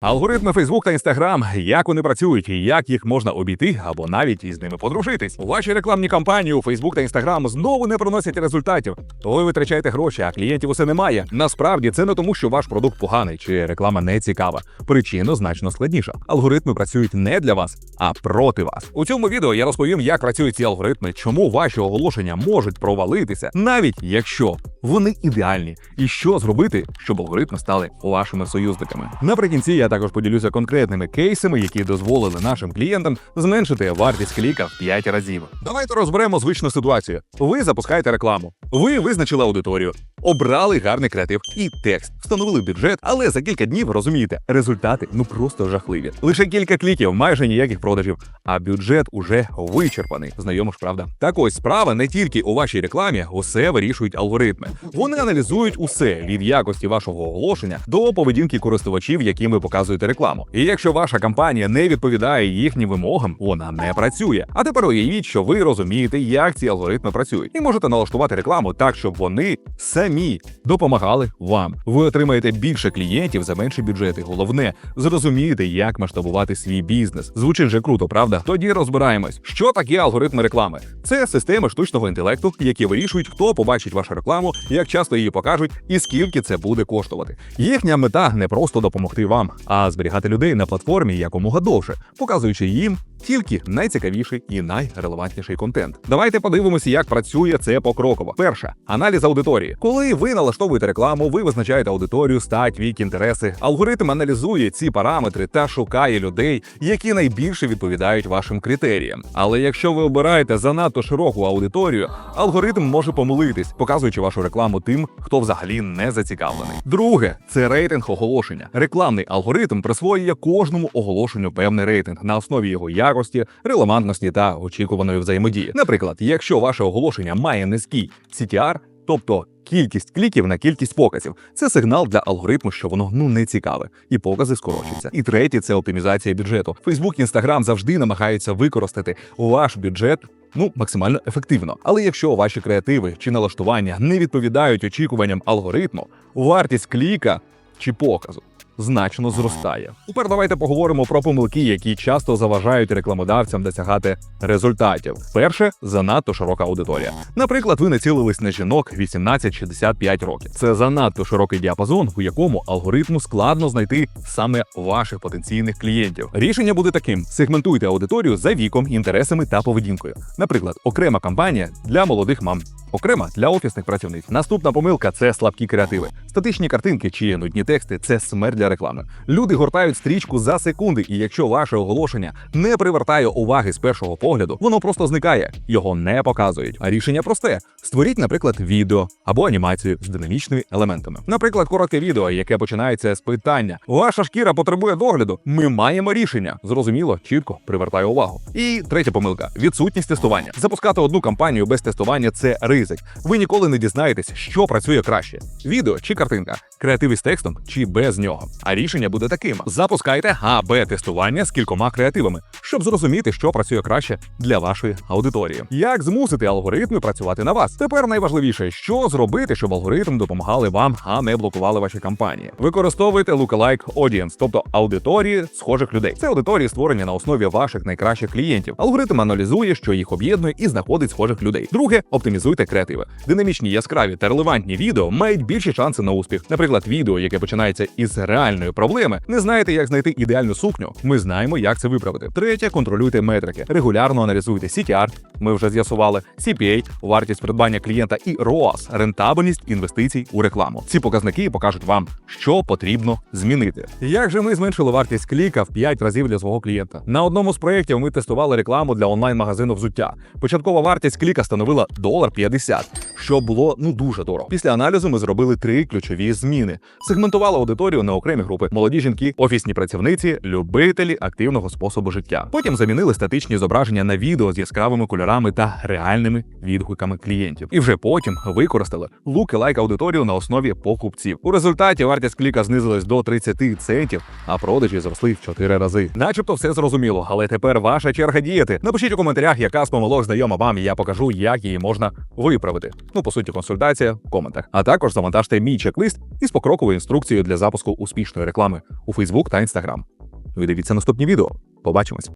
Алгоритми Facebook та Instagram, як вони працюють, і як їх можна обійти або навіть із ними подружитись. Ваші рекламні кампанії у Facebook та Instagram знову не приносять результатів. Ви витрачаєте гроші, а клієнтів усе немає. Насправді це не тому, що ваш продукт поганий чи реклама не цікава. Причина значно складніша. Алгоритми працюють не для вас, а проти вас. У цьому відео я розповім, як працюють ці алгоритми, чому ваші оголошення можуть провалитися, навіть якщо вони ідеальні, і що зробити, щоб алгоритми стали вашими союзниками. Наприкінці я також поділюся конкретними кейсами, які дозволили нашим клієнтам зменшити вартість кліка в 5 разів. Давайте розберемо звичну ситуацію. Ви запускаєте рекламу, ви визначили аудиторію, обрали гарний креатив і текст, встановили бюджет, але за кілька днів розумієте, результати ну просто жахливі. Лише кілька кліків, майже ніяких продажів, а бюджет уже вичерпаний. Знайомо ж, правда. Так ось справа не тільки у вашій рекламі, усе вирішують алгоритми. Вони аналізують усе від якості вашого оголошення до поведінки користувачів, яким ви показуєте рекламу. І якщо ваша кампанія не відповідає їхнім вимогам, вона не працює. А тепер уявіть, що ви розумієте, як ці алгоритми працюють, і можете налаштувати рекламу так, щоб вони самі допомагали вам. Ви отримаєте більше клієнтів за менші бюджети. Головне, зрозумієте, як масштабувати свій бізнес. Звучить же круто, правда? Тоді розбираємось, що таке алгоритми реклами. Це системи штучного інтелекту, які вирішують, хто побачить вашу рекламу, як часто її покажуть і скільки це буде коштувати. Їхня мета не просто допомогти вам, а зберігати людей на платформі якомога довше, показуючи їм тільки найцікавіший і найрелевантніший контент. Давайте подивимося, як працює це покроково. Перше аналіз аудиторії. Коли ви налаштовуєте рекламу, ви визначаєте аудиторію, стать, вік, інтереси. Алгоритм аналізує ці параметри та шукає людей, які найбільше відповідають вашим критеріям. Але якщо ви обираєте занадто широку аудиторію, алгоритм може помилитись, показуючи вашу рекламу тим, хто взагалі не зацікавлений. Друге це рейтинг оголошення. Рекламний алгоритм присвоює кожному оголошенню певний рейтинг на основі його якості, релевантності та очікуваної взаємодії. Наприклад, якщо ваше оголошення має низький CTR, тобто кількість кліків на кількість показів, це сигнал для алгоритму, що воно ну не цікаве, і покази скорочуються. І третє це оптимізація бюджету. Facebook, Instagram завжди намагаються використати ваш бюджет. Ну, максимально ефективно. Але якщо ваші креативи чи налаштування не відповідають очікуванням алгоритму, вартість кліка чи показу значно зростає. Тепер давайте поговоримо про помилки, які часто заважають рекламодавцям досягати результатів. Перше занадто широка аудиторія. Наприклад, ви націлились на жінок 18-65 років. Це занадто широкий діапазон, у якому алгоритму складно знайти саме ваших потенційних клієнтів. Рішення буде таким: сегментуйте аудиторію за віком, інтересами та поведінкою. Наприклад, окрема кампанія для молодих мам. Окрема для офісних працівниць. Наступна помилка це слабкі креативи. Статичні картинки чи нудні тексти це смерть для реклами. Люди гортають стрічку за секунди, і якщо ваше оголошення не привертає уваги з першого погляду, воно просто зникає, його не показують. А рішення просте: створіть, наприклад, відео або анімацію з динамічними елементами. Наприклад, коротке відео, яке починається з питання: Ваша шкіра потребує догляду. Ми маємо рішення. Зрозуміло, чітко привертає увагу. І третя помилка відсутність тестування. Запускати одну кампанію без тестування це ризик. Ви ніколи не дізнаєтесь, що працює краще: відео чи картинка, креативи з текстом чи без нього. А рішення буде таким: запускайте А-Б тестування з кількома креативами, щоб зрозуміти, що працює краще для вашої аудиторії. Як змусити алгоритми працювати на вас? Тепер найважливіше, що зробити, щоб алгоритм допомагали вам, а не блокували ваші кампанії. Використовуйте lookalike audience, тобто аудиторії схожих людей. Це аудиторії створені на основі ваших найкращих клієнтів. Алгоритм аналізує, що їх об'єднує і знаходить схожих людей. Друге, оптимізуйте креативи. Динамічні, яскраві та релевантні відео мають більші шанси на успіх. Наприклад, відео, яке починається із реальної проблеми, не знаєте, як знайти ідеальну сукню. Ми знаємо, як це виправити. Третє, контролюйте метрики. Регулярно аналізуйте CTR, ми вже з'ясували, CPA, вартість придбання клієнта і ROAS, рентабельність інвестицій у рекламу. Ці показники покажуть вам, що потрібно змінити. Як же ми зменшили вартість кліка в 5 разів для свого клієнта? На одному з проєктів ми тестували рекламу для онлайн-магазину взуття. Початкова вартість кліка становила долар 50, що було ну дуже дорого. Після аналізу ми зробили три ключові зміни: сегментували аудиторію на окремі групи: молоді жінки, офісні працівниці, любителі активного способу життя. Потім замінили статичні зображення на відео з яскравими кольорами та реальними відгуками клієнтів. І вже потім використали луки лайк аудиторію на основі покупців. У результаті вартість кліка знизилась до 30 центів, а продажі зросли в 4 рази. Начебто все зрозуміло, але тепер ваша черга діяти. Напишіть у коментарях, яка з помилок знайома вам, і я покажу, як її можна виправити. Ну, по суті, консультація в коментах. А також завантажте мій чек-лист із покроковою інструкцією для запуску успішної реклами у Facebook та Instagram. І дивіться наступні відео. Побачимось.